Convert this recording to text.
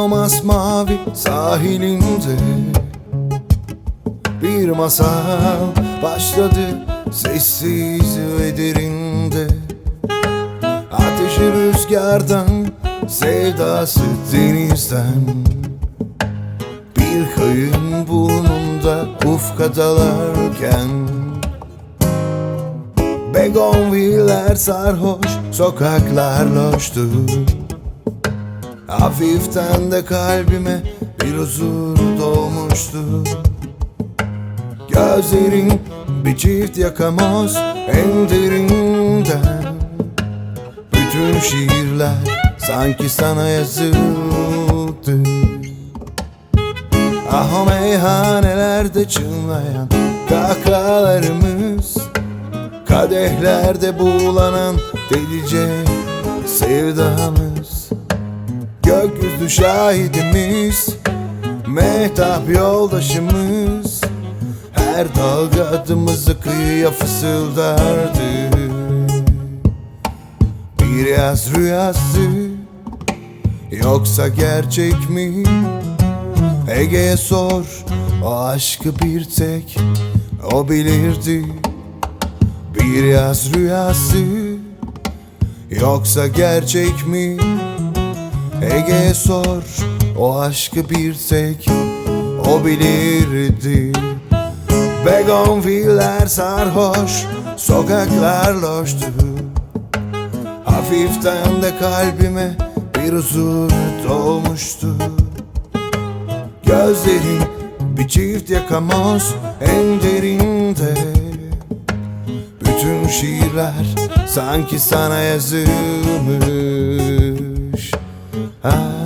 o masmavi sahilinde Bir masal başladı sessiz ve derinde. Ateşi rüzgardan, sevdası denizden. Bir kayın burnunda ufka dalarken. Begonviller sarhoş, sokaklar loştu Hafiften de kalbime bir huzur doğmuştu. Gözlerin bir çift yakamoz en derinden. Bütün şiirler sanki sana yazıldı. Ah o meyhanelerde çınlayan kahkahalarımız Kadehlerde buğulanan delice sevdamız Gökyüzü şahidimiz Mehtap yoldaşımız Her dalga adımızı kıyıya fısıldardı Bir yaz rüyası Yoksa gerçek mi? Ege'ye sor O aşkı bir tek O bilirdi Bir yaz rüyası Yoksa gerçek mi? Ege'ye sor O aşkı bir tek O bilirdi. Begonviller sarhoş Sokaklar loştu. Hafiften de kalbime Bir huzur dolmuştu Gözlerin bir çift yakamoz En derinde. Bütün şiirler sanki sana yazılmış Ah